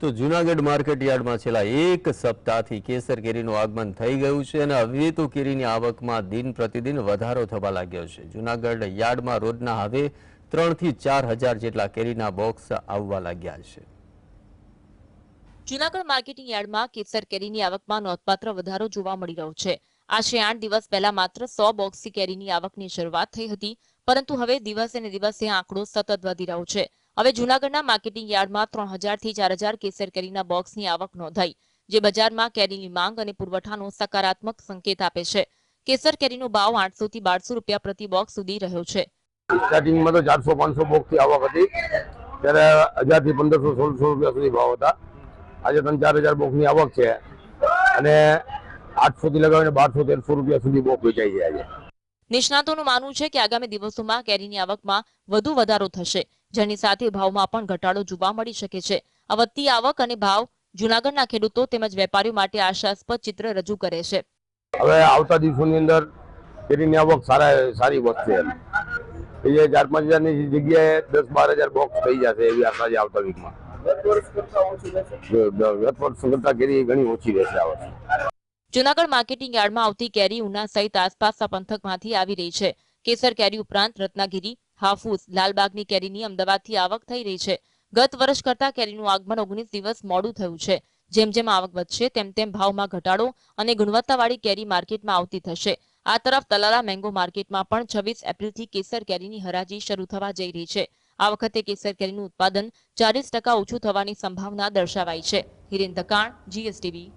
તો જુનાગઢ માર્કેટ યાર્ડમાં છેલ્લા એક સપ્તાહથી કેસર કેરીનું આગમન થઈ ગયું છે અને હવે તો કેરીની આવકમાં દિન પ્રતિદિન વધારો થવા લાગ્યો છે. જુનાગઢ યાર્ડમાં રોજના હવે ત્રણથી ચાર હજાર જેટલા કેરીના બોક્સ આવવા લાગ્યા છે. જુનાગઢ માર્કેટિંગ યાર્ડમાં કેસર કેરીની આવકમાં નોંધપાત્ર વધારો જોવા મળી રહ્યો છે. આશરે આઠ દિવસ પહેલા માત્ર સો બોક્સથી કેરીની આવકની શરૂઆત થઈ હતી, પરંતુ હવે દિવસે ને દિવસે આંકડો સતત વધી રહ્યો છે. હવે જુનાગઢના માર્કેટિંગ યાર્ડમાં ત્રણ હજારથી ચાર હજાર કેસર કેરીના બોક્સની આવક નોંધાઈ, જે બજારમાં કેરીની માંગ અને પુરવઠાનો સકારાત્મક સંકેત આપે છે. કેસર કેરીનો ભાવ આઠસો થી બારસો રૂપિયા પ્રતિ બોક્સ સુધી રહ્યો છે. સ્ટાર્ટિંગમાં તો ચારસો, પાંચસો બોક્સ આવક હતી. ત્યારે હજારથી પંદરસો, સોળસો રૂપિયા સુધી ભાવ હતા. આજે ત્રણ, ચાર હજાર બોક્સની આવક છે. અને આઠસો થી લગાવીને બારસો, તેરસો રૂપિયા સુધી બોક વેચાઈ છે. આજે નિષ્ણાતોનું માનવું છે કે આગામી દિવસોમાં કેરીની આવકમાં વધુ વધારો થશે. જેની સાથે ભાવમાં પણ ઘટાડો જોવા મળી શકે છે. આ વધતી આવક અને ભાવ જુનાગઢના ખેડૂતો તેમજ વેપારીઓ માટે આશાસ્પદ ચિત્ર રજૂ કરે છે. હવે આવતા દિવસોની અંદર કેરીની આવક સારા સારી વધશે એમ. એ જે ચાર પાંચ હજારની જગ્યાએ દસ બાર હજાર બોક્સ થઈ જશે એવી આશા છે આવતા વીકમાં ગત વર્ષ કરતા કેરી ઘણી ઓછી રહેશે આ વર્ષે. જુનાગઢ માર્કેટિંગ યાર્ડમાં આવતી કેરી ઉના સહિત આસપાસના પંથકમાંથી આવી રહી છે. કેસર કેરી ઉપરાંત રત્નાગીરી, હાફૂસ, લાલબાગની કેરીની અમદાવાદથી આવક થઈ રહી છે. ગત વર્ષ કરતા કેરીનું આગમન ઓગણીસ દિવસ મોડું થયું છે. જેમ જેમ આવક વધશે, તેમ તેમ ભાવમાં ઘટાડો અને ગુણવત્તાવાળી કેરી માર્કેટમાં આવતી થશે. આ તરફ તલાલા મેંગો માર્કેટમાં પણ છવ્વીસ એપ્રિલથી કેસર કેરીની હરાજી શરૂ થવા જઈ રહી છે. આ વખતે કેસર કેરીનું ઉત્પાદન ચાલીસ ટકા ઓછું થવાની સંભાવના દર્શાવાઈ છે. હિરેન ધકાણ, જીએસટીવી.